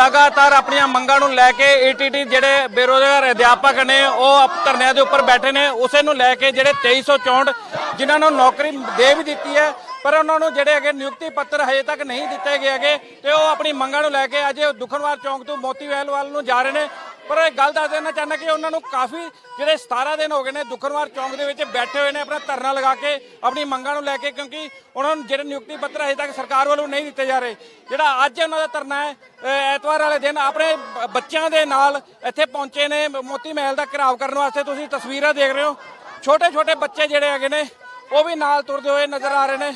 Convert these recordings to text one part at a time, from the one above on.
ਲਗਾਤਾਰ ਆਪਣੀਆਂ ਮੰਗਾਂ ਨੂੰ ਲੈ ਕੇ ਈਟੀਟੀ ਜਿਹੜੇ ਬੇਰੋਜ਼ਗਾਰ ਅਧਿਆਪਕ ਨੇ, ਉਹ ਧਰਨਿਆਂ ਦੇ ਉੱਪਰ ਬੈਠੇ ਨੇ, ਉਸੇ ਨੂੰ ਲੈ ਕੇ ਜਿਹੜੇ 2364 ਜਿਨ੍ਹਾਂ ਨੂੰ ਨੌਕਰੀ ਦੇ ਵੀ ਦਿੱਤੀ ਹੈ, ਪਰ ਉਹਨਾਂ ਨੂੰ ਜਿਹੜੇ ਹੈਗੇ ਨਿਯੁਕਤੀ ਪੱਤਰ ਹਜੇ ਤੱਕ ਨਹੀਂ ਦਿੱਤੇ ਗਏ ਹੈਗੇ ਤੇ ਉਹ ਆਪਣੀ ਮੰਗਾਂ ਨੂੰ ਲੈ ਕੇ ਅੱਜ ਦੁਖਨਵਾਰ ਚੌਂਕ ਤੋਂ ਮੋਤੀਵੈਲ ਵੱਲ ਨੂੰ ਜਾ ਰਹੇ ਨੇ। ਪਰ ਇਹ ਗੱਲ ਦੱਸ ਦੇਣਾ ਚਾਹੁੰਦਾ ਕਿ ਉਹਨਾਂ ਨੂੰ ਕਾਫੀ ਜਿਹੜੇ 17 ਦਿਨ ਹੋ ਗਏ ਨੇ ਦੁਖਨਵਾਰ ਚੌਂਕ ਦੇ ਵਿੱਚ ਬੈਠੇ ਹੋਏ ਨੇ, ਆਪਣਾ ਧਰਨਾ ਲਗਾ ਕੇ, ਆਪਣੀ ਮੰਗਾਂ ਨੂੰ ਲੈ ਕੇ, ਕਿਉਂਕਿ ਉਹਨਾਂ ਨੂੰ ਜਿਹੜੇ ਨਿਯੁਕਤੀ ਪੱਤਰ ਅਜੇ ਤੱਕ ਸਰਕਾਰ ਵੱਲੋਂ ਨਹੀਂ ਦਿੱਤੇ ਜਾ ਰਹੇ। ਜਿਹੜਾ ਅੱਜ ਉਹਨਾਂ ਦਾ ਧਰਨਾ ਹੈ ਐਤਵਾਰ ਵਾਲੇ ਦਿਨ ਆਪਣੇ ਬੱਚਿਆਂ ਦੇ ਨਾਲ ਇੱਥੇ ਪਹੁੰਚੇ ਨੇ ਮੋਤੀ ਮਹਿਲ ਦਾ ਘਿਰਾਵ ਕਰਨ ਵਾਸਤੇ ਤੁਸੀਂ ਤਸਵੀਰਾਂ ਦੇਖ ਰਹੇ ਹੋ। ਛੋਟੇ ਛੋਟੇ ਬੱਚੇ ਜਿਹੜੇ ਹੈਗੇ ਨੇ, ਉਹ ਵੀ ਨਾਲ ਤੁਰਦੇ ਹੋਏ ਨਜ਼ਰ ਆ ਰਹੇ ਨੇ।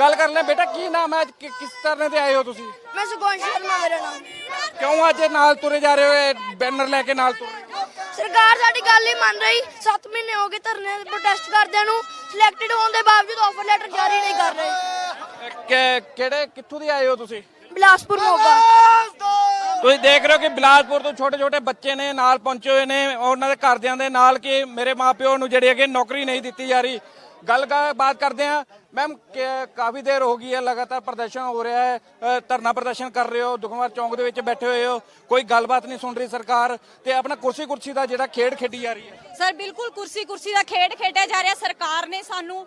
ਗੱਲ ਕਰ ਲੈ ਬੇਟਾ ਕੀ ਨਾਮ ਹੈ? ਅੱਜ ਕਿ- ਕਿਸ ਤਰ੍ਹਾਂ ਤੇ ਆਏ ਹੋ ਤੁਸੀਂ? ਮੈਂ ਸੁਖਵੰਸ਼ ਸ਼ਰਮਾ ਮੇਰਾ ਨਾਮ। ਕਿਉਂ ਅੱਜ ਨਾਲ ਤੁਰੇ ਜਾ ਰਹੇ ਹੋ? ਇਹ ਬੈਨਰ ਲੈ ਕੇ ਨਾਲ ਤੁਰ ਰਹੇ ਹੋ? ਸਰਕਾਰ ਸਾਡੀ ਗੱਲ ਨਹੀਂ ਮੰਨ ਰਹੀ। 7 ਮਹੀਨੇ ਹੋ ਗਏ ਧਰਨੇ ਪ੍ਰੋਟੈਸਟ ਕਰਦਿਆਂ ਨੂੰ। ਸਿਲੈਕਟਡ ਹੋਣ ਦੇ ਬਾਵਜੂਦ ਆਫਰ ਲੈਟਰ ਜਾਰੀ ਨਹੀਂ ਕਰ ਰਹੇ। ਕਿ- ਕਿਹੜੇ ਕਿੱਥੋਂ ਦੀ ਆਏ ਹੋ ਤੁਸੀਂ? ਬਿਲਾਸਪੁਰ ਮੋਗਾ। ਤੁਸੀਂ ਦੇਖ ਰਹੇ ਹੋ ਕਿ ਬਿਲਾਸਪੁਰ ਤੋਂ ਛੋਟੇ ਛੋਟੇ ਬੱਚੇ ਨੇ ਨਾਲ ਪਹੁੰਚੇ ਹੋਏ ਨੇ। ਉਹਨਾਂ ਦੇ ਘਰਦਿਆਂ ਦੇ ਨਾਲ ਕਿ ਮੇਰੇ ਮਾਪਿਓ ਨੂੰ ਜਿਹੜੀ ਹੈਗੀ ਨੌਕਰੀ ਨਹੀਂ ਦਿੱਤੀ ਜਾ ਰਹੀ। ਗੱਲ ਬਾਤ ਕਰਦੇ ਆ। ਮੈਮ ਕਾਫੀ ਦੇਰ ਹੋ ਗਈ ਹੈ, ਲਗਾਤਾਰ ਪ੍ਰਦਰਸ਼ਨ ਹੋ ਰਿਹਾ ਹੈ ਧਰਨਾ ਪ੍ਰਦਰਸ਼ਨ ਕਰ ਰਹੇ ਹੋ ਦੁਖਨਵਾਰ ਚੌਂਕ ਦੇ ਵਿੱਚ ਬੈਠੇ ਹੋਏ ਹੋ। ਕੋਈ ਗੱਲਬਾਤ ਨਹੀਂ ਸੁਣ ਰਹੀ ਸਰਕਾਰ ਤੇ ਆਪਣਾ ਕੁਰਸੀ ਕੁਰਸੀ ਦਾ ਜਿਹੜਾ ਖੇਡ ਖੇਡੀ ਜਾ ਰਹੀ ਹੈ। ਸਰ ਬਿਲਕੁਲ ਕੁਰਸੀ ਕੁਰਸੀ ਦਾ ਖੇਡ ਖੇਡਿਆ ਜਾ ਰਿਹਾ। ਸਰਕਾਰ ਨੇ ਸਾਨੂੰ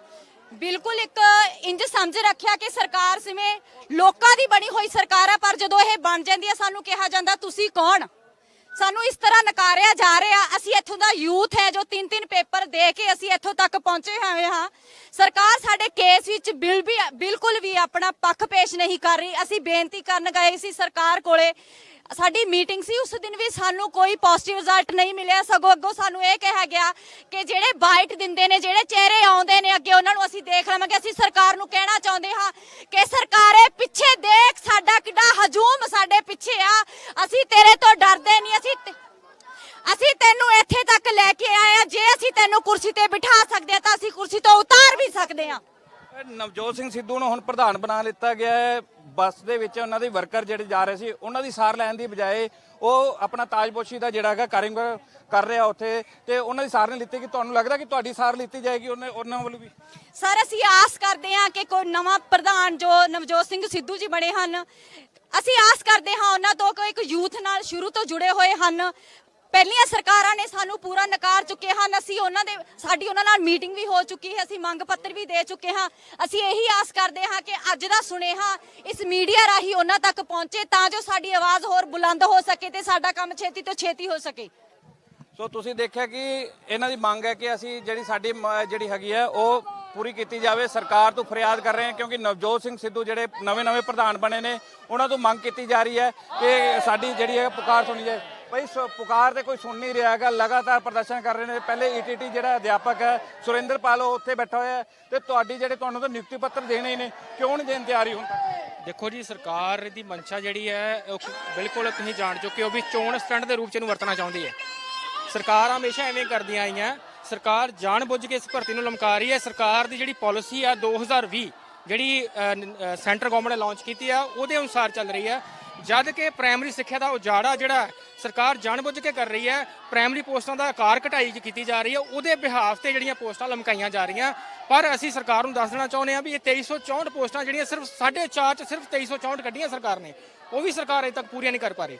ਬਿਲਕੁਲ ਇੱਕ ਇੰਜ ਸਮਝ ਰੱਖਿਆ ਕਿ ਸਰਕਾਰ ਜਿਵੇਂ ਲੋਕਾਂ ਦੀ ਬਣੀ ਹੋਈ ਸਰਕਾਰ ਆ, ਪਰ ਜਦੋਂ ਇਹ ਬਣ ਜਾਂਦੀ ਹੈ, ਸਾਨੂੰ ਕਿਹਾ ਜਾਂਦਾ, ਤੁਸੀਂ ਕੌਣ? ਸਾਨੂੰ ਇਸ ਤਰ੍ਹਾਂ ਨਕਾਰਿਆ ਜਾ ਰਿਹਾ, ਅਸੀਂ ਇੱਥੋਂ ਦਾ ਯੂਥ ਹੈ ਜੋ ਤਿੰਨ ਤਿੰਨ ਪੇਪਰ ਦੇ ਕੇ ਅਸੀਂ ਇੱਥੋਂ ਤੱਕ ਪਹੁੰਚੇ ਹੋਏ ਹਾਂ। ਸਰਕਾਰ ਸਾਡੇ ਕੇਸ ਵਿੱਚ ਬਿਲ ਵੀ, ਬਿਲਕੁਲ ਵੀ ਆਪਣਾ ਪੱਖ ਪੇਸ਼ ਨਹੀਂ ਕਰ ਰਹੀ। ਅਸੀਂ ਬੇਨਤੀ ਕਰਨ ਗਏ ਸੀ ਸਰਕਾਰ ਕੋਲੇ ਸਾਡੀ ਮੀਟਿੰਗ ਸੀ, ਉਸ ਦਿਨ ਵੀ ਸਾਨੂੰ ਕੋਈ ਪੋਜ਼ਿਟਿਵ ਰਿਜ਼ਲਟ ਨਹੀਂ ਮਿਲਿਆ। ਸਗੋਂ ਅੱਗੋਂ ਸਾਨੂੰ ਇਹ ਕਿਹਾ ਗਿਆ ਕਿ ਜਿਹੜੇ ਬਾਈਟ ਦਿੰਦੇ ਨੇ, ਜਿਹੜੇ ਚਿਹਰੇ ਆਉਂਦੇ ਨੇ, ਅੱਗੇ ਉਹਨਾਂ ਨੂੰ ਅਸੀਂ ਦੇਖ ਲਵਾਂਗੇ। ਅਸੀਂ ਸਰਕਾਰ ਨੂੰ ਕਹਿਣਾ ਚਾਹੁੰਦੇ ਹਾਂ ਕਿ ਸਰਕਾਰੇ ਪਿੱਛੇ ਦੇਖ, ਸਾਡਾ ਕਿੱਡਾ ਹਜੂਮ ਸਾਡੇ ਪਿੱਛੇ ਆ। ਅਸੀਂ ਤੇਰੇ ਤੋਂ ਡਰਦੇ ਨਹੀਂ, ਅਸੀਂ ਅਸੀਂ ਤੈਨੂੰ ਇੱਥੇ ਤੱਕ ਲੈ ਕੇ ਆਏ ਆ ਜੇ ਅਸੀਂ ਤੈਨੂੰ ਕੁਰਸੀ ਤੇ ਬਿਠਾ ਸਕਦੇ ਆ ਤਾਂ ਅਸੀਂ ਕੁਰਸੀ ਤੋਂ ਉਤਾਰ ਵੀ ਸਕਦੇ ਆ ਨਵਜੋਤ ਸਿੰਘ ਸਿੱਧੂ ਨੂੰ ਹੁਣ ਪ੍ਰਧਾਨ ਬਣਾ ਲਿੱਤਾ ਗਿਆ ਹੈ। ਬੱਸ ਦੇ ਵਿੱਚ ਉਹਨਾਂ ਦੇ ਵਰਕਰ ਜਿਹੜੇ ਜਾ ਰਹੇ ਸੀ, ਉਹਨਾਂ ਦੀ ਸਾਰ ਲੈਣ ਦੀ ਬਜਾਏ ਉਹ ਆਪਣਾ ਤਾਜਪੋਸ਼ੀ ਦਾ ਜਿਹੜਾ ਹੈਗਾ ਕਾਰਿੰਗ ਕਰ ਰਿਹਾ ਉੱਥੇ ਤੇ ਉਹਨਾਂ ਦੀ ਸਾਰ ਨਹੀਂ ਲਿੱਤੀ ਕਿ ਤੁਹਾਨੂੰ ਲੱਗਦਾ ਕਿ ਤੁਹਾਡੀ ਸਾਰ ਲਿੱਤੀ ਜਾਏਗੀ ਉਹਨੇ ਉਹਨਾਂ ਵੱਲੋਂ ਵੀ? ਸਰ, ਅਸੀਂ ਆਸ ਕਰਦੇ ਹਾਂ ਕਿ ਕੋਈ ਨਵਾਂ ਪ੍ਰਧਾਨ ਜੋ ਨਵਜੋਤ ਸਿੰਘ ਸਿੱਧੂ ਜੀ ਬਣੇ ਹਨ, ਅਸੀਂ ਆਸ ਕਰਦੇ ਹਾਂ ਉਹਨਾਂ ਤੋਂ ਕਿ ਇੱਕ ਯੂਥ ਨਾਲ ਸ਼ੁਰੂ ਤੋਂ ਜੁੜੇ ਹੋਏ ਹਨ। ਪਹਿਲੀਆਂ ਸਰਕਾਰਾਂ ਨੇ ਸਾਨੂੰ ਪੂਰਾ ਨਕਾਰ ਚੁੱਕੇ ਹਨ। ਅਸੀਂ ਉਹਨਾਂ ਦੇ ਸਾਡੀ ਉਹਨਾਂ ਨਾਲ ਮੀਟਿੰਗ ਵੀ ਹੋ ਚੁੱਕੀ ਹੈ। ਅਸੀਂ ਮੰਗ ਪੱਤਰ ਵੀ ਦੇ ਚੁੱਕੇ ਹਾਂ। ਅਸੀਂ ਇਹੀ ਆਸ ਕਰਦੇ ਹਾਂ ਕਿ ਅੱਜ ਦਾ ਸੁਨੇਹਾ ਇਸ ਮੀਡੀਆ ਰਾਹੀਂ ਉਹਨਾਂ ਤੱਕ ਪਹੁੰਚੇ ਤਾਂ ਜੋ ਸਾਡੀ ਆਵਾਜ਼ ਹੋਰ ਬੁਲੰਦ ਹੋ ਸਕੇ ਤੇ ਸਾਡਾ ਕੰਮ ਛੇਤੀ ਤੋਂ ਛੇਤੀ ਹੋ ਸਕੇ। ਸੋ ਤੁਸੀਂ ਦੇਖਿਆ ਕਿ ਇਹਨਾਂ ਦੀ ਮੰਗ ਹੈ ਕਿ ਅਸੀਂ ਜਿਹੜੀ ਸਾਡੀ ਜਿਹੜੀ ਹੈਗੀ ਹੈ, ਉਹ ਪੂਰੀ ਕੀਤੀ ਜਾਵੇ। ਸਰਕਾਰ ਤੋਂ ਫਰਿਆਦ ਕਰ ਰਹੇ ਹਾਂ ਕਿਉਂਕਿ ਨਵਜੋਤ ਸਿੰਘ ਸਿੱਧੂ ਜਿਹੜੇ ਨਵੇਂ-ਨਵੇਂ ਪ੍ਰਧਾਨ ਬਣੇ ਨੇ, ਉਹਨਾਂ ਤੋਂ ਮੰਗ ਕੀਤੀ ਜਾ ਰਹੀ ਹੈ ਕਿ ਸਾਡੀ ਜਿਹੜੀ ਹੈ ਪੁਕਾਰ ਸੁਣੀ ਜਾਏ। ਭਾਈ ਸ- ਪੁਕਾਰ ਤੇ ਕੋਈ ਸੁਣ ਨਹੀਂ ਰਿਹਾ ਹੈਗਾ, ਲਗਾਤਾਰ ਪ੍ਰਦਰਸ਼ਨ ਕਰ ਰਹੇ ਨੇ। ਪਹਿਲੇ ਈਟੀਟੀ ਜਿਹੜਾ ਅਧਿਆਪਕ ਹੈ, ਸੁਰਿੰਦਰ ਪਾਲ, ਉਹ ਉੱਥੇ ਬੈਠਾ ਹੋਇਆ ਹੈ ਤੇ ਤੁਹਾਡੀ ਜਿਹੜੇ ਤੁਹਾਨੂੰ ਤਾਂ ਨਿਯੁਕਤੀ ਪੱਤਰ ਦੇਣੇ ਹੀ ਨੇ, ਕਿਉਂ ਨਹੀਂ ਦੇਣ ਤਿਆਰੀ ਹੁਣ ਦੇਖੋ ਜੀ, ਸਰਕਾਰ ਦੀ ਮਨਸ਼ਾ ਜਿਹੜੀ ਹੈ, ਉਹ ਬਿਲਕੁਲ ਤੁਸੀਂ ਜਾਣ ਚੁੱਕੇ ਹੋ ਵੀ ਚੋਣ ਸਟੰਟ ਦੇ ਰੂਪ ਚ ਇਹਨੂੰ ਵਰਤਣਾ ਚਾਹੁੰਦੀ ਹੈ। ਸਰਕਾਰ ਹਮੇਸ਼ਾ ਐਵੇਂ ਕਰਦੀਆਂ ਆਈਆਂ। ਸਰਕਾਰ ਜਾਣਬੁੱਝ ਕੇ ਇਸ ਭਰਤੀ ਨੂੰ ਲਮਕਾ ਰਹੀ ਹੈ। ਸਰਕਾਰ ਦੀ ਜਿਹੜੀ ਪਾਲਿਸੀ ਆ 2020 ਜਿਹੜੀ ਸੈਂਟਰ ਗਵਰਨਮੈਂਟ ਨੇ ਲਾਂਚ ਕੀਤੀ ਆ ਉਹਦੇ ਅਨੁਸਾਰ ਚੱਲ ਰਹੀ ਹੈ ਜਦ ਕਿ ਪ੍ਰਾਇਮਰੀ ਸਿੱਖਿਆ ਦਾ ਉਜਾੜਾ ਜਿਹੜਾ ਹੈ, ਸਰਕਾਰ ਜਾਣਬੁੱਝ ਕੇ ਕਰ ਰਹੀ ਹੈ ਪ੍ਰਾਇਮਰੀ ਪੋਸਟਾਂ ਦਾ ਆਕਾਰ ਘਟਾਈ ਕੀਤੀ ਜਾ ਰਹੀ ਹੈ ਉਹਦੇ ਬਿਹਾਫ ਤੇ ਜਿਹੜੀਆਂ ਪੋਸਟਾਂ ਲਮਕਾਈਆਂ ਜਾ ਰਹੀਆਂ। ਪਰ ਅਸੀਂ ਸਰਕਾਰ ਨੂੰ ਦੱਸ ਦੇਣਾ ਚਾਹੁੰਦੇ ਹਾਂ ਵੀ ਇਹ 2364 ਪੋਸਟਾਂ ਜਿਹੜੀਆਂ ਸਿਰਫ 4.5 ਚ ਸਿਰਫ 2364 ਕੱਢੀਆਂ ਸਰਕਾਰ ਨੇ ਉਹ ਵੀ ਸਰਕਾਰ ਅਜੇ ਤੱਕ ਪੂਰੀਆਂ ਨਹੀਂ ਕਰ ਪਾ ਰਹੀ।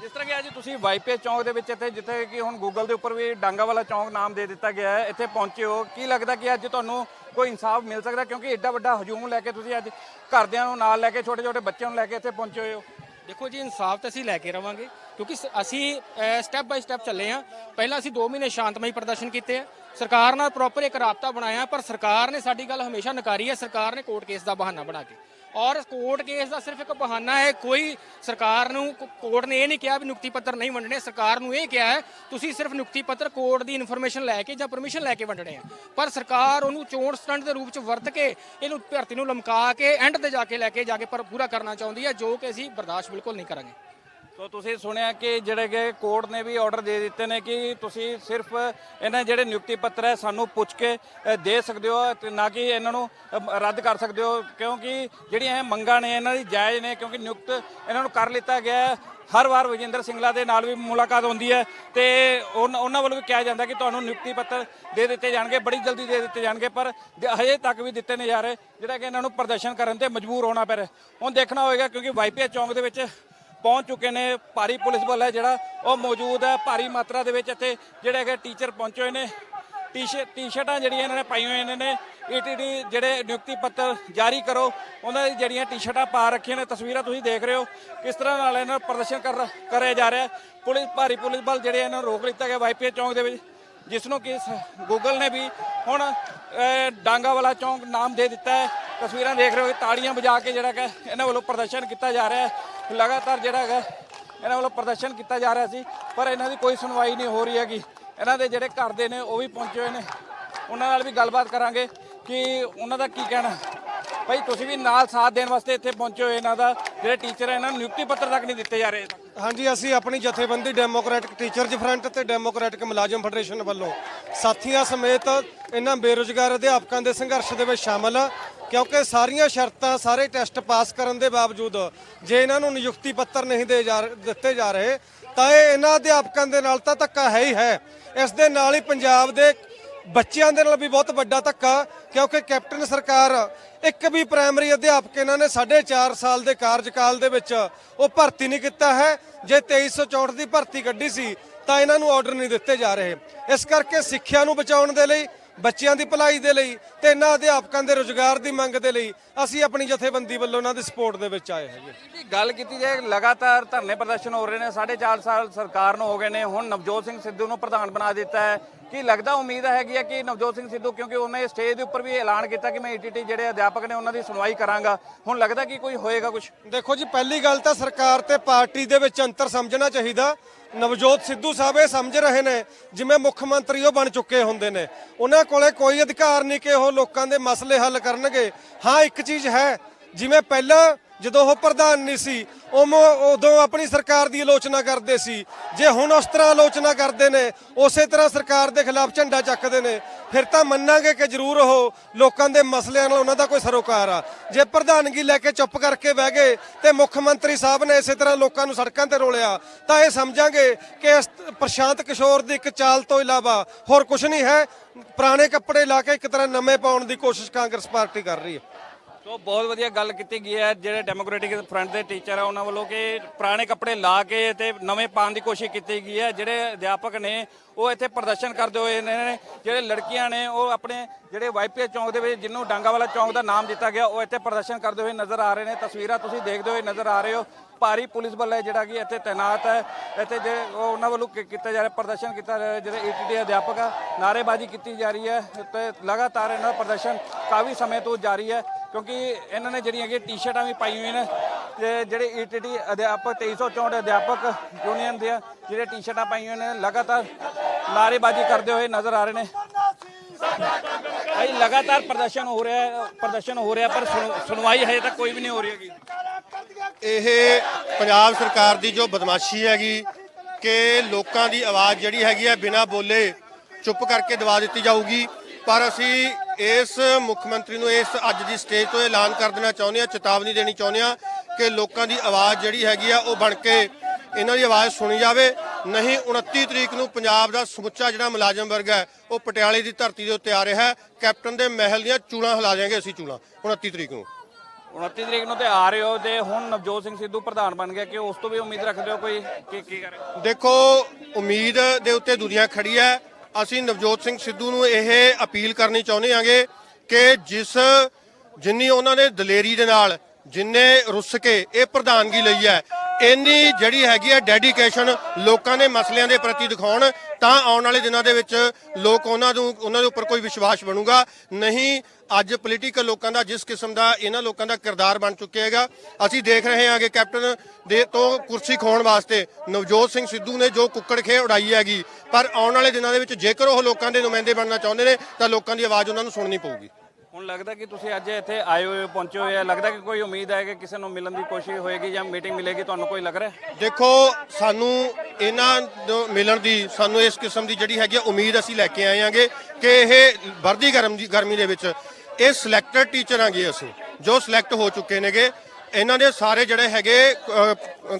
ਜਿਸ ਤਰ੍ਹਾਂ ਕਿ ਅੱਜ ਤੁਸੀਂ ਵਾਈਪੇ ਚੌਂਕ ਦੇ ਵਿੱਚ ਇੱਥੇ, ਜਿੱਥੇ ਕਿ ਹੁਣ ਗੂਗਲ ਦੇ ਉੱਪਰ ਵੀ ਡਾਂਗਾ ਵਾਲਾ ਚੌਂਕ ਨਾਮ ਦੇ ਦਿੱਤਾ ਗਿਆ ਹੈ, ਇੱਥੇ ਪਹੁੰਚੇ ਹੋ। ਕੀ ਲੱਗਦਾ ਕਿ ਅੱਜ ਤੁਹਾਨੂੰ ਕੋਈ ਇਨਸਾਫ ਮਿਲ ਸਕਦਾ? ਕਿਉਂਕਿ ਐਡਾ ਵੱਡਾ ਹਜੂਮ ਲੈ ਕੇ ਤੁਸੀਂ ਅੱਜ ਘਰਦਿਆਂ ਨੂੰ ਨਾਲ ਲੈ ਕੇ ਛੋਟੇ ਛੋਟੇ ਬੱਚਿਆਂ ਨੂੰ ਲੈ ਕੇ ਇੱਥੇ ਪਹੁੰਚੇ ਹੋਏ ਹੋ। ਦੇਖੋ ਜੀ, ਇਨਸਾਫ ਤਾਂ ਅਸੀਂ ਲੈ ਕੇ ਰਵਾਂਗੇ, ਕਿਉਂਕਿ ਸ- ਅਸੀਂ ਸਟੈਪ ਬਾਈ ਸਟੈਪ ਚੱਲੇ ਆ ਪਹਿਲਾਂ ਅਸੀਂ 2 ਮਹੀਨੇ ਸ਼ਾਂਤਮਈ ਪ੍ਰਦਰਸ਼ਨ ਕੀਤੇ ਆ। ਸਰਕਾਰ ਨਾਲ ਪ੍ਰੋਪਰ ਇੱਕ ਰਾਬਤਾ ਬਣਾਇਆ, ਪਰ ਸਰਕਾਰ ਨੇ ਸਾਡੀ ਗੱਲ ਹਮੇਸ਼ਾ ਨਕਾਰੀ ਹੈ, ਸਰਕਾਰ ਨੇ ਕੋਰਟ ਕੇਸ ਦਾ ਬਹਾਨਾ ਬਣਾ ਕੇ। ਔਰ ਕੋਰਟ ਕੇਸ ਦਾ ਸਿਰਫ ਇੱਕ ਬਹਾਨਾ ਹੈ, ਕੋਈ ਸਰਕਾਰ ਨੂੰ, ਕੋਰਟ ਨੇ ਇਹ ਨਹੀਂ ਕਿਹਾ ਵੀ ਨਿਯੁਕਤੀ ਪੱਤਰ ਨਹੀਂ ਵੰਡਣੇ, ਸਰਕਾਰ ਨੂੰ ਇਹ ਕਿਹਾ ਹੈ, ਤੁਸੀਂ ਸਿਰਫ ਨਿਯੁਕਤੀ ਪੱਤਰ ਕੋਰਟ ਦੀ ਇਨਫੋਰਮੇਸ਼ਨ ਲੈ ਕੇ ਜਾਂ ਪਰਮਿਸ਼ਨ ਲੈ ਕੇ ਵੰਡਣੇ ਆ। ਪਰ ਸਰਕਾਰ ਉਹਨੂੰ ਚੋਣ ਸਟੰਟ ਦੇ ਰੂਪ ਚ ਵਰਤ ਕੇ ਇਹਨੂੰ ਭਰਤੀ ਨੂੰ ਲਮਕਾ ਕੇ ਐਂਡ ਤੇ ਜਾ ਕੇ ਲੈ ਕੇ ਜਾ ਕੇ ਪਰ ਪੂਰਾ ਕਰਨਾ ਚਾਹੁੰਦੀ ਹੈ, ਜੋ ਕਿ ਅਸੀਂ ਬਰਦਾਸ਼ਤ ਬਿਲਕੁਲ ਨਹੀਂ ਕਰਾਂਗੇ। ਸੋ ਤੁਸੀਂ ਸੁਣਿਆ ਕਿ ਜਿਹੜੇ ਕਿ ਕੋਰਟ ਨੇ ਵੀ ਆਰਡਰ ਦੇ ਦਿੱਤੇ ਨੇ ਕਿ ਤੁਸੀਂ ਸਿਰਫ ਇਹਨਾਂ ਜਿਹੜੇ ਨਿਯੁਕਤੀ ਪੱਤਰ ਹੈ ਸਾਨੂੰ ਪੁੱਛ ਕੇ ਦੇ ਸਕਦੇ ਹੋ ਤੇ ਨਾ ਕਿ ਇਹਨਾਂ ਨੂੰ ਰੱਦ ਕਰ ਸਕਦੇ ਹੋ, ਕਿਉਂਕਿ ਜਿਹੜੀਆਂ ਇਹ ਮੰਗਾਂ ਨੇ, ਇਹਨਾਂ ਦੀ ਜਾਇਜ਼ ਨੇ, ਕਿਉਂਕਿ ਨਿਯੁਕਤ ਇਹਨਾਂ ਨੂੰ ਕਰ ਲਿੱਤਾ ਗਿਆ ਹੈ। ਹਰ ਵਾਰ ਵਿਜੇਂਦਰ ਸਿੰਗਲਾ ਦੇ ਨਾਲ ਵੀ ਮੁਲਾਕਾਤ ਹੁੰਦੀ ਹੈ ਤੇ ਉਨ- ਉਹਨਾਂ ਵੱਲੋਂ ਵੀ ਕਿਹਾ ਜਾਂਦਾ ਕਿ ਤੁਹਾਨੂੰ ਨਿਯੁਕਤੀ ਪੱਤਰ ਦੇ ਦਿੱਤੇ ਜਾਣਗੇ, ਬੜੀ ਜਲਦੀ ਦੇ ਦਿੱਤੇ ਜਾਣਗੇ, ਪਰ ਹਜੇ ਤੱਕ ਵੀ ਦਿੱਤੇ ਨਹੀਂ ਜਾ ਰਹੇ, ਜਿਹੜਾ ਕਿ ਇਹਨਾਂ ਨੂੰ ਪ੍ਰਦਰਸ਼ਨ ਕਰਨ ਤੇ ਮਜਬੂਰ ਹੋਣਾ ਪੈ ਰਿਹਾ। ਹੁਣ ਦੇਖਣਾ ਹੋਏਗਾ ਕਿਉਂਕਿ ਵਾਈਪੀਐਸ ਚੌਂਕ ਦੇ ਵਿੱਚ ਪਹੁੰਚ ਚੁੱਕੇ ਨੇ ਭਾਰੀ ਪੁਲਿਸ ਬਲ ਹੈ ਜਿਹੜਾ ਉਹ ਮੌਜੂਦ ਹੈ ਭਾਰੀ ਮਾਤਰਾ ਦੇ ਵਿੱਚ ਇੱਥੇ ਜਿਹੜੇ ਹੈਗੇ ਟੀਚਰ ਪਹੁੰਚੇ ਹੋਏ ਨੇ। ਟੀ ਸ਼ਰਟਾਂ ਜਿਹੜੀਆਂ ਇਹਨਾਂ ਨੇ ਪਾਈਆਂ ਹੋਈਆਂ ਨੇ ਈਟੀਟੀ ਜਿਹੜੇ ਨਿਯੁਕਤੀ ਪੱਤਰ ਜਾਰੀ ਕਰੋ, ਉਹਨਾਂ ਦੀ ਜਿਹੜੀਆਂ ਟੀ-ਸ਼ਰਟਾਂ ਪਾ ਰੱਖੀਆਂ ਨੇ, ਤਸਵੀਰਾਂ ਤੁਸੀਂ ਦੇਖ ਰਹੇ ਹੋ ਕਿਸ ਤਰ੍ਹਾਂ ਨਾਲ ਇਹਨਾਂ ਦਾ ਪ੍ਰਦਰਸ਼ਨ ਕਰ, ਕਰਿਆ ਜਾ ਰਿਹਾ। ਪੁਲਿਸ, ਭਾਰੀ ਪੁਲਿਸ ਬਲ ਜਿਹੜੇ ਇਹਨਾਂ ਨੂੰ ਰੋਕ ਲਿੱਤਾ ਗਿਆ ਵਾਈਪੀਏ ਚੌਂਕ ਦੇ ਵਿੱਚ, ਜਿਸ ਨੂੰ ਕਿ ਗੂਗਲ ਨੇ ਵੀ ਹੁਣ ਡਾਂਗਾ ਵਾਲਾ ਚੌਂਕ ਨਾਮ ਦੇ ਦਿੱਤਾ ਹੈ। ਤਸਵੀਰਾਂ ਦੇਖ ਰਹੇ ਹੋ ਕਿ ਤਾੜੀਆਂ ਵਜਾ ਕੇ ਜਿਹੜਾ ਕਿ ਇਹਨਾਂ ਵੱਲੋਂ ਪ੍ਰਦਰਸ਼ਨ ਕੀਤਾ ਜਾ ਰਿਹਾ ਹੈ। ਲਗਾਤਾਰ ਜਿਹੜਾ ਹੈਗਾ, ਇਹਨਾਂ ਵੱਲੋਂ ਪ੍ਰਦਰਸ਼ਨ ਕੀਤਾ ਜਾ ਰਿਹਾ ਸੀ, ਪਰ ਇਹਨਾਂ ਦੀ ਕੋਈ ਸੁਣਵਾਈ ਨਹੀਂ ਹੋ ਰਹੀ ਹੈਗੀ। ਇਹਨਾਂ ਦੇ ਜਿਹੜੇ ਘਰ ਦੇ ਨੇ, ਉਹ ਵੀ ਪਹੁੰਚੇ ਹੋਏ ਨੇ। ਉਹਨਾਂ ਨਾਲ ਵੀ ਗੱਲਬਾਤ ਕਰਾਂਗੇ ਕਿ ਉਹਨਾਂ ਦਾ ਕੀ ਕਹਿਣਾ। ਭਾਈ, ਤੁਸੀਂ ਵੀ ਨਾਲ ਸਾਥ ਦੇਣ ਵਾਸਤੇ ਇੱਥੇ ਪਹੁੰਚੇ ਹੋਏ ਇਹਨਾਂ ਦਾ, ਜਿਹੜੇ ਟੀਚਰ ਹੈ, ਇਹਨਾਂ ਨੂੰ ਨਿਯੁਕਤੀ ਪੱਤਰ ਤੱਕ ਨਹੀਂ ਦਿੱਤੇ ਜਾ ਰਹੇ। ਹਾਂਜੀ, ਅਸੀਂ ਆਪਣੀ ਜਥੇਬੰਦੀ ਡੈਮੋਕ੍ਰੈਟਿਕ ਟੀਚਰਜ਼ ਫਰੰਟ ਤੇ ਡੈਮੋਕ੍ਰੈਟਿਕ ਮੁਲਾਜ਼ਮ ਫੈਡਰੇਸ਼ਨ ਵੱਲੋਂ ਸਾਥੀਆਂ ਸਮੇਤ ਇਹਨਾਂ ਬੇਰੁਜ਼ਗਾਰ ਅਧਿਆਪਕਾਂ ਦੇ ਸੰਘਰਸ਼ ਦੇ ਵਿੱਚ ਸ਼ਾਮਲ ਕਿਉਂਕਿ ਸਾਰੀਆਂ ਸ਼ਰਤਾਂ, ਸਾਰੇ ਟੈਸਟ ਪਾਸ ਕਰਨ ਦੇ ਬਾਵਜੂਦ ਜੇ ਇਹਨਾਂ ਨੂੰ ਨਿਯੁਕਤੀ ਪੱਤਰ ਨਹੀਂ ਦੇ ਜਾ ਦਿੱਤੇ ਜਾ ਰਹੇ, ਤਾਂ ਇਹ ਇਹਨਾਂ ਅਧਿਆਪਕਾਂ ਦੇ ਨਾਲ ਤਾਂ ਧੱਕਾ ਹੈ ਹੀ ਹੈ। ਇਸ ਦੇ ਨਾਲ ਹੀ ਪੰਜਾਬ ਦੇ ਬੱਚਿਆਂ ਦੇ ਨਾਲ ਵੀ ਬਹੁਤ ਵੱਡਾ ਧੱਕਾ, ਕਿਉਂਕਿ ਕੈਪਟਨ ਸਰਕਾਰ ਇੱਕ ਵੀ ਪ੍ਰਾਇਮਰੀ ਅਧਿਆਪਕ ਇਹਨਾਂ ਨੇ 4.5 ਸਾਲ ਦੇ ਕਾਰਜਕਾਲ ਦੇ ਵਿੱਚ ਉਹ ਭਰਤੀ ਨਹੀਂ ਕੀਤਾ ਹੈ। ਜੇ 2364 ਦੀ ਭਰਤੀ ਕੱਢੀ ਸੀ, ਤਾਂ ਇਹਨਾਂ ਨੂੰ ਆਰਡਰ ਨਹੀਂ ਦਿੱਤੇ ਜਾ ਰਹੇ। ਇਸ ਕਰਕੇ ਸਿੱਖਿਆ ਨੂੰ ਬਚਾਉਣ ਦੇ ਲਈ ਬੱਚਿਆਂ ਦੀ ਭਲਾਈ ਦੇ ਲਈ ਤੇ ਇਹਨਾਂ ਅਧਿਆਪਕਾਂ ਦੇ ਰੋਜ਼ਗਾਰ ਦੀ ਮੰਗ ਦੇ ਲਈ ਅਸੀਂ ਆਪਣੀ ਜਥੇਬੰਦੀ ਵੱਲੋਂ ਇਹਨਾਂ ਦੀ ਸਪੋਰਟ ਦੇ ਵਿੱਚ ਆਏ ਹੈਗੇ। ਜੀ ਗੱਲ ਕੀਤੀ ਜਾਏ ਲਗਾਤਾਰ ਧਰਨੇ ਪ੍ਰਦਰਸ਼ਨ ਹੋ ਰਹੇ ਨੇ 4.5 ਸਾਲ ਸਰਕਾਰ ਨੂੰ ਹੋ ਗਏ ਨੇ ਹੁਣ ਨਵਜੋਤ ਸਿੰਘ ਸਿੱਧੂ ਨੂੰ ਪ੍ਰਧਾਨ ਬਣਾ ਦਿੱਤਾ ਹੈ। ਕੀ ਲੱਗਦਾ ਉਮੀਦ ਹੈਗੀ ਹੈ ਕਿ ਨਵਜੋਤ ਸਿੰਘ ਸਿੱਧੂ ਕਿਉਂਕਿ ਉਹਨੇ ਸਟੇਜ ਦੇ ਉੱਪਰ ਵੀ ਐਲਾਨ ਕੀਤਾ ਕਿ ਮੈਂ ਈਟੀਟੀ ਜਿਹੜੇ ਅਧਿਆਪਕ ਨੇ ਉਹਨਾਂ ਦੀ ਸੁਣਵਾਈ ਕਰਾਂਗਾ। ਹੁਣ ਲੱਗਦਾ ਕਿ ਕੋਈ ਹੋਏਗਾ ਕੁਝ ਦੇਖੋ ਜੀ ਪਹਿਲੀ ਗੱਲ ਤਾਂ ਸਰਕਾਰ ਤੇ ਪਾਰਟੀ ਦੇ ਵਿੱਚ ਅੰਤਰ ਸਮਝਣਾ ਚਾਹੀਦਾ। ਨਵਜੋਤ ਸਿੱਧੂ ਸਾਹਿਬ ਇਹ ਸਮਝ ਰਹੇ ਨੇ, ਜਿਵੇਂ ਮੁੱਖ ਮੰਤਰੀ ਉਹ ਬਣ ਚੁੱਕੇ ਹੁੰਦੇ ਨੇ। ਉਹਨਾਂ ਕੋਲੇ ਕੋਈ ਅਧਿਕਾਰ ਨਹੀਂ ਕਿ ਉਹ ਲੋਕਾਂ ਦੇ ਮਸਲੇ ਹੱਲ ਕਰਨਗੇ। ਹਾਂ, ਇੱਕ ਚੀਜ਼ ਹੈ, ਜਿਵੇਂ ਪਹਿਲਾਂ ਜਦੋਂ ਉਹ ਪ੍ਰਧਾਨ ਨਹੀਂ ਸੀ ਉਮੋ ਉਦੋਂ ਆਪਣੀ ਸਰਕਾਰ ਦੀ ਆਲੋਚਨਾ ਕਰਦੇ ਸੀ। ਜੇ ਹੁਣ ਉਸ ਤਰ੍ਹਾਂ ਆਲੋਚਨਾ ਕਰਦੇ ਨੇ, ਉਸੇ ਤਰ੍ਹਾਂ ਸਰਕਾਰ ਦੇ ਖਿਲਾਫ ਝੰਡਾ ਚੱਕਦੇ ਨੇ, ਫਿਰ ਤਾਂ ਮੰਨਾਂਗੇ ਕਿ ਜ਼ਰੂਰ ਉਹ ਲੋਕਾਂ ਦੇ ਮਸਲਿਆਂ ਨਾਲ ਉਹਨਾਂ ਦਾ ਕੋਈ ਸਰੋਕਾਰ ਆ। ਜੇ ਪ੍ਰਧਾਨਗੀ ਲੈ ਕੇ ਚੁੱਪ ਕਰਕੇ ਬਹਿ ਗਏ ਤੇ ਮੁੱਖ ਮੰਤਰੀ ਸਾਹਿਬ ਨੇ ਇਸੇ ਤਰ੍ਹਾਂ ਲੋਕਾਂ ਨੂੰ ਸੜਕਾਂ ਤੇ ਰੋਲਿਆ, ਤਾਂ ਇਹ ਸਮਝਾਂਗੇ ਕਿ ਇਸ ਪ੍ਰਸ਼ਾਂਤ ਕਿਸ਼ੋਰ ਦੀ ਇੱਕ ਚਾਲ ਤੋਂ ਇਲਾਵਾ ਹੋਰ ਕੁਝ ਨਹੀਂ ਹੈ। ਪੁਰਾਣੇ ਕੱਪੜੇ ਲਾ ਕੇ ਇੱਕ ਤਰ੍ਹਾਂ ਨਵੇਂ ਪਾਉਣ ਦੀ ਕੋਸ਼ਿਸ਼ ਕਾਂਗਰਸ ਪਾਰਟੀ ਕਰ ਰਹੀ ਹੈ। ਸੋ ਬਹੁਤ ਵਧੀਆ ਗੱਲ ਕੀਤੀ ਗਈ ਹੈ। ਜਿਹੜੇ ਡੈਮੋਕ੍ਰੈਟਿਕ ਫਰੰਟ ਦੇ ਟੀਚਰ ਆ, ਉਹਨਾਂ ਵੱਲੋਂ ਕਿ ਪੁਰਾਣੇ ਕੱਪੜੇ ਲਾ ਕੇ ਤੇ ਨਵੇਂ ਪਾਉਣ ਦੀ ਕੋਸ਼ਿਸ਼ ਕੀਤੀ ਗਈ ਹੈ। ਜਿਹੜੇ ਅਧਿਆਪਕ ਨੇ, ਉਹ ਇੱਥੇ ਪ੍ਰਦਰਸ਼ਨ ਕਰਦੇ ਹੋਏ ਨੇ ਜਿਹੜੇ ਲੜਕੀਆਂ ਨੇ, ਉਹ ਆਪਣੇ ਜਿਹੜੇ ਵਾਈਪੀਏ ਚੌਂਕ ਦੇ ਵਿੱਚ, ਜਿਹਨੂੰ ਡਾਂਗਾ ਵਾਲਾ ਚੌਂਕ ਦਾ ਨਾਮ ਦਿੱਤਾ ਗਿਆ, ਉਹ ਇੱਥੇ ਪ੍ਰਦਰਸ਼ਨ ਕਰਦੇ ਹੋਏ ਨਜ਼ਰ ਆ ਰਹੇ ਨੇ। ਤਸਵੀਰਾਂ ਤੁਸੀਂ ਦੇਖਦੇ ਹੋਏ ਨਜ਼ਰ ਆ ਰਹੇ ਹੋ। ਭਾਰੀ ਪੁਲਿਸ ਬਲ ਹੈ ਜਿਹੜਾ ਕਿ ਇੱਥੇ ਤਾਇਨਾਤ ਹੈ, ਇੱਥੇ ਜੇ ਉਹਨਾਂ ਵੱਲੋਂ ਕੀਤਾ ਜਾ ਰਿਹਾ, ਪ੍ਰਦਰਸ਼ਨ ਕੀਤਾ ਜਾ ਰਿਹਾ, ਜਿਹੜੇ ਈਟੀਟੀ ਅਧਿਆਪਕ ਆ, ਨਾਅਰੇਬਾਜ਼ੀ ਕੀਤੀ ਜਾ ਰਹੀ ਹੈ, ਤੇ ਲਗਾਤਾਰ ਇਹਨਾਂ ਦਾ ਪ੍ਰਦਰਸ਼ਨ ਕਾਫੀ ਸਮੇਂ ਤੋਂ ਜਾਰੀ ਹੈ, ਕਿਉਂਕਿ ਇਹਨਾਂ ਨੇ ਜਿਹੜੀਆਂ ਕਿ ਟੀ-ਸ਼ਰਟਾਂ ਵੀ ਪਾਈ ਹੋਈਆਂ ਨੇ, ਤੇ ਜਿਹੜੇ ਈਟੀਟੀ ਅਧਿਆਪਕ 2364 ਅਧਿਆਪਕ ਯੂਨੀਅਨ ਦੇ ਜਿਹੜੇ ਟੀ-ਸ਼ਰਟਾਂ ਪਾਈਆਂ ਨੇ, ਲਗਾਤਾਰ ਨਾਅਰੇਬਾਜ਼ੀ ਕਰਦੇ ਹੋਏ ਨਜ਼ਰ ਆ ਰਹੇ ਨੇ। ਭਾਈ ਲਗਾਤਾਰ ਪ੍ਰਦਰਸ਼ਨ ਹੋ ਰਿਹਾ ਹੈ ਪ੍ਰਦਰਸ਼ਨ ਹੋ ਰਿਹਾ, ਪਰ ਸੁਣ- ਸੁਣਵਾਈ ਹਜੇ ਤੱਕ ਕੋਈ ਵੀ ਨਹੀਂ ਹੋ ਰਹੀ ਹੈਗੀ। ਇਹ ਪੰਜਾਬ ਸਰਕਾਰ ਦੀ ਜੋ ਬਦਮਾਸ਼ੀ ਹੈਗੀ ਕਿ ਲੋਕਾਂ ਦੀ ਆਵਾਜ਼ ਜਿਹੜੀ ਹੈਗੀ ਹੈ ਬਿਨਾਂ ਬੋਲੇ ਚੁੱਪ ਕਰਕੇ ਦਬਾ ਦਿੱਤੀ ਜਾਊਗੀ। ਪਰ ਅਸੀਂ ਇਸ ਮੁੱਖ ਮੰਤਰੀ ਨੂੰ ਇਸ ਅੱਜ ਦੀ ਸਟੇਜ ਤੋਂ ਐਲਾਨ ਕਰ ਦੇਣਾ ਚਾਹੁੰਦੇ ਹਾਂ, ਚੇਤਾਵਨੀ ਦੇਣੀ ਚਾਹੁੰਦੇ ਹਾਂ ਕਿ ਲੋਕਾਂ ਦੀ ਆਵਾਜ਼ ਜਿਹੜੀ ਹੈਗੀ ਆ ਉਹ ਬਣ ਕੇ ਇਹਨਾਂ ਦੀ ਆਵਾਜ਼ ਸੁਣੀ ਜਾਵੇ। ਨਹੀਂ 29 ਤਰੀਕ ਨੂੰ ਪੰਜਾਬ ਦਾ ਸਮੁੱਚਾ ਜਿਹੜਾ ਮੁਲਾਜ਼ਮ ਵਰਗ ਹੈ, ਉਹ ਪਟਿਆਲੇ ਦੀ ਧਰਤੀ ਦੇ ਉੱਤੇ ਆ ਰਿਹਾ ਹੈ। ਕੈਪਟਨ ਦੇ ਮਹਿਲ ਦੀਆਂ ਚੂੜਾਂ ਹਿਲਾ ਦਿਆਂਗੇ ਅਸੀਂ ਚੂੜਾਂ 29 ਤਰੀਕ ਨੂੰ। 29 ਤਰੀਕ ਨੂੰ ਤੇ ਆ ਰਹੇ ਹੋ ਤੇ ਹੁਣ ਨਵਜੋਤ ਸਿੰਘ ਸਿੱਧੂ ਪ੍ਰਧਾਨ ਬਣ ਗਿਆ, ਕਿ ਉਸ ਤੋਂ ਵੀ ਉਮੀਦ ਰੱਖਦੇ ਹੋ ਕੋਈ? ਕੀ ਕੀ ਕਰੇ? ਦੇਖੋ, ਉਮੀਦ ਦੇ ਉੱਤੇ ਦੁਨੀਆ ਖੜੀ ਹੈ। ਅਸੀਂ ਨਵਜੋਤ ਸਿੰਘ ਸਿੱਧੂ ਨੂੰ ਇਹ ਅਪੀਲ ਕਰਨੀ ਚਾਹੁੰਦੇ ਹਾਂਗੇ ਕਿ ਜਿਸ ਜਿੰਨੀ ਉਹਨਾਂ ਨੇ ਦਲੇਰੀ ਦੇ ਨਾਲ ਜਿੰਨੇ ਰੁੱਸ ਕੇ ਇਹ ਪ੍ਰਧਾਨਗੀ ਲਈ ਹੈ, ਇੰਨੀ ਜਿਹੜੀ ਹੈਗੀ ਹੈ ਡੈਡੀਕੇਸ਼ਨ ਲੋਕਾਂ ਦੇ ਮਸਲਿਆਂ ਦੇ ਪ੍ਰਤੀ ਦਿਖਾਉਣ, ਤਾਂ ਆਉਣ ਵਾਲੇ ਦਿਨਾਂ ਦੇ ਵਿੱਚ ਲੋਕ ਉਹਨਾਂ ਨੂੰ ਉਹਨਾਂ ਦੇ ਉੱਪਰ ਕੋਈ ਵਿਸ਼ਵਾਸ ਬਣੂਗਾ। ਨਹੀਂ ਅੱਜ ਪੋਲੀਟੀਕਲ ਲੋਕਾਂ ਦਾ ਜਿਸ ਕਿਸਮ ਦਾ ਇਹਨਾਂ ਲੋਕਾਂ ਦਾ ਕਿਰਦਾਰ ਬਣ ਚੁੱਕਿਆ ਹੈਗਾ ਅਸੀਂ ਦੇਖ ਰਹੇ ਹਾਂ ਕਿ ਕੈਪਟਨ ਦੇ ਤੋਂ ਕੁਰਸੀ ਖੋਣ ਵਾਸਤੇ ਨਵਜੋਤ ਸਿੰਘ ਸਿੱਧੂ ਨੇ ਜੋ ਕੁੱਕੜ ਖੇ ਉਡਾਈ ਹੈਗੀ ਪਰ ਆਉਣ ਵਾਲੇ ਦਿਨਾਂ ਦੇ ਵਿੱਚ ਜੇਕਰ ਉਹ ਲੋਕਾਂ ਦੇ ਨੁਮਾਇੰਦੇ ਬਣਨਾ ਚਾਹੁੰਦੇ ਨੇ ਤਾਂ ਲੋਕਾਂ ਦੀ ਆਵਾਜ਼ ਉਹਨਾਂ ਨੂੰ ਸੁਣਨੀ ਪਊਗੀ। ਹੁਣ ਲੱਗਦਾ ਕਿ ਤੁਸੀਂ ਅੱਜ ਇੱਥੇ ਆਏ ਹੋਏ ਪਹੁੰਚੇ ਹੋਏ ਆ ਲੱਗਦਾ ਕਿ ਕੋਈ ਉਮੀਦ ਹੈ ਕਿ ਕਿਸੇ ਨੂੰ ਮਿਲਣ ਦੀ ਕੋਸ਼ਿਸ਼ ਹੋਏਗੀ ਜਾਂ ਮੀਟਿੰਗ ਮਿਲੇਗੀ ਤੁਹਾਨੂੰ ਕੋਈ ਲੱਗ ਰਿਹਾ? ਦੇਖੋ ਸਾਨੂੰ ਇਹਨਾਂ ਨੂੰ ਮਿਲਣ ਦੀ ਸਾਨੂੰ ਇਸ ਕਿਸਮ ਦੀ ਜਿਹੜੀ ਹੈਗੀ ਉਮੀਦ ਅਸੀਂ ਲੈ ਕੇ ਆਏ ਆਂਗੇ ਕਿ ਇਹ ਵਰਦੀ ਗਰਮ ਦੀ ਗਰਮੀ ਦੇ ਵਿੱਚ ਇਹ ਸਿਲੈਕਟਡ ਟੀਚਰ ਆਂਗੇ ਅਸੀਂ, ਜੋ ਸਿਲੈਕਟ ਹੋ ਚੁੱਕੇ ਨੇਗੇ। ਇਹਨਾਂ ਦੇ ਸਾਰੇ ਜਿਹੜੇ ਹੈਗੇ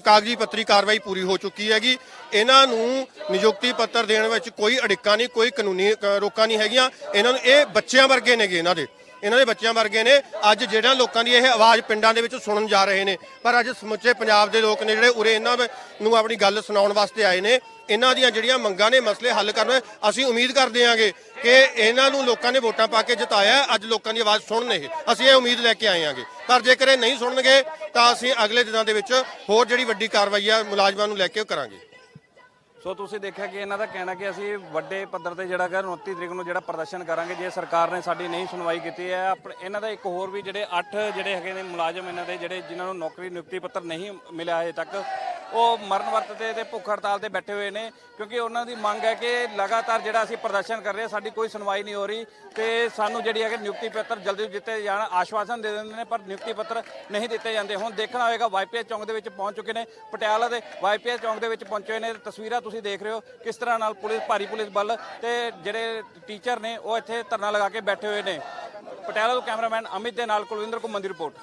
ਕਾਗਜ਼ੀ ਪੱਤਰੀ ਕਾਰਵਾਈ ਪੂਰੀ ਹੋ ਚੁੱਕੀ ਹੈਗੀ। ਇਹਨਾਂ ਨੂੰ ਨਿਯੁਕਤੀ ਪੱਤਰ ਦੇਣ ਵਿੱਚ ਕੋਈ ਅੜਿੱਕਾ ਨਹੀਂ, ਕੋਈ ਕਾਨੂੰਨੀ ਰੋਕਾਂ ਨਹੀਂ ਹੈਗੀਆਂ। ਇਹਨਾਂ ਨੂੰ ਇਹ ਬੱਚਿਆਂ ਵਰਗੇ ਨੇਗੇ ਇਹਨਾਂ ਦੇ। ਇਹਨਾਂ ਦੇ ਬੱਚਿਆਂ ਵਰਗੇ ਨੇ। ਅੱਜ ਜਿਹੜਾ ਲੋਕਾਂ ਦੀ ਇਹ ਆਵਾਜ਼ ਪਿੰਡਾਂ ਦੇ ਵਿੱਚ ਸੁਣਨ ਜਾ ਰਹੇ ਨੇ। ਪਰ ਅੱਜ ਸਮੁੱਚੇ ਪੰਜਾਬ ਦੇ ਲੋਕ ਨੇ ਜਿਹੜੇ ਉਰੇ ਇਹਨਾਂ ਨੂੰ ਆਪਣੀ ਗੱਲ ਸੁਣਾਉਣ ਵਾਸਤੇ ਆਏ ਨੇ। ਇਹਨਾਂ ਦੀਆਂ ਜਿਹੜੀਆਂ ਮੰਗਾਂ ਨੇ, ਮਸਲੇ ਹੱਲ ਕਰਨ, ਅਸੀਂ ਉਮੀਦ ਕਰਦੇ ਹਾਂਗੇ ਕਿ ਇਹਨਾਂ ਨੂੰ ਲੋਕਾਂ ਨੇ ਵੋਟਾਂ ਪਾ ਕੇ ਜਿਤਾਇਆ। ਅੱਜ ਲੋਕਾਂ ਦੀ ਆਵਾਜ਼ ਸੁਣਨ ਇਹ। ਅਸੀਂ ਇਹ ਉਮੀਦ ਲੈ ਕੇ ਆਏ ਹਾਂਗੇ ਪਰ ਜੇਕਰ ਇਹ ਨਹੀਂ ਸੁਣਨਗੇ, ਤਾਂ ਅਸੀਂ ਅਗਲੇ ਦਿਨਾਂ ਦੇ ਵਿੱਚ ਹੋਰ ਜਿਹੜੀ ਵੱਡੀ ਕਾਰਵਾਈ ਆ, ਮੁਲਾਜ਼ਮਾਂ ਨੂੰ ਲੈ ਕੇ ਕਰਾਂਗੇ। ਸੋ ਤੁਸੀਂ ਦੇਖਿਆ ਕਿ ਇਹਨਾਂ ਦਾ ਕਹਿਣਾ ਕਿ ਅਸੀਂ ਵੱਡੇ ਪੱਧਰ ਤੇ ਜਿਹੜਾ ਹੈਗਾ 29 ਤਰੀਕ ਨੂੰ ਜਿਹੜਾ ਪ੍ਰਦਰਸ਼ਨ ਕਰਾਂਗੇ, ਜੇ ਸਰਕਾਰ ਨੇ ਸਾਡੀ ਨਹੀਂ ਸੁਣਵਾਈ ਕੀਤੀ ਹੈ ਆਪਣੇ- ਇਹਨਾਂ ਦਾ ਇੱਕ ਹੋਰ ਵੀ ਜਿਹੜੇ 8 ਜਿਹੜੇ ਹੈਗੇ ਨੇ ਮੁਲਾਜ਼ਮ ਇਹਨਾਂ ਦੇ ਜਿਹੜੇ ਜਿਨ੍ਹਾਂ ਨੂੰ ਨੌਕਰੀ, ਨਿਯੁਕਤੀ ਪੱਤਰ ਨਹੀਂ ਮਿਲਿਆ ਹਜੇ ਤੱਕ ਉਹ ਮਰਨ ਵਰਤ ਤੇ ਤੇ ਭੁੱਖ ਹੜਤਾਲ ਤੇ ਬੈਠੇ ਹੋਏ ਨੇ, ਕਿਉਂਕਿ ਉਹਨਾਂ ਦੀ ਮੰਗ ਹੈ ਕਿ ਲਗਾਤਾਰ ਜਿਹੜਾ ਅਸੀਂ ਪ੍ਰਦਰਸ਼ਨ ਕਰ ਰਹੇ ਹਾਂ, ਸਾਡੀ ਕੋਈ ਸੁਣਵਾਈ ਨਹੀਂ ਹੋ ਰਹੀ ਤੇ ਸਾਨੂੰ ਜਿਹੜੀ ਹੈਗੇ ਨਿਯੁਕਤੀ ਪੱਤਰ ਜਲਦੀ ਦਿੱਤੇ ਜਾਣ, ਆਸ਼ਵਾਸਨ ਦੇ ਦਿੰਦੇ ਨੇ, ਪਰ ਨਿਯੁਕਤੀ ਪੱਤਰ ਨਹੀਂ ਦਿੱਤੇ ਜਾਂਦੇ। ਹੁਣ ਦੇਖਣਾ ਹੋਏਗਾ, ਵਾਈਪੀਐਸ ਚੌਂਕ ਦੇ ਵਿੱਚ ਪਹੁੰਚ ਚੁੱਕੇ ਨੇ, ਪਟਿਆਲਾ ਦੇ ਵਾਈਪੀਐਸ ਚੌਂਕ ਦੇ ਵਿੱਚ ਪਹੁੰਚੇ ਹੋਏ ਨੇ। ਤਸਵੀਰਾਂ ਤੁਸੀਂ ਦੇਖ ਰਹੇ ਹੋ ਕਿਸ ਤਰ੍ਹਾਂ ਨਾਲ ਪੁਲਿਸ, ਭਾਰੀ ਪੁਲਿਸ ਬਲ ਤੇ ਜਿਹੜੇ ਟੀਚਰ ਨੇ, ਉਹ ਇੱਥੇ ਧਰਨਾ ਲਗਾ ਕੇ ਬੈਠੇ ਹੋਏ ਨੇ। ਪਟਿਆਲਾ ਤੋਂ ਕੈਮਰਾਮੈਨ ਅਮਿਤ ਦੇ ਨਾਲ ਕੁਲਵਿੰਦਰ ਘੁੰਮਣ ਦੀ ਰਿਪੋਰਟ।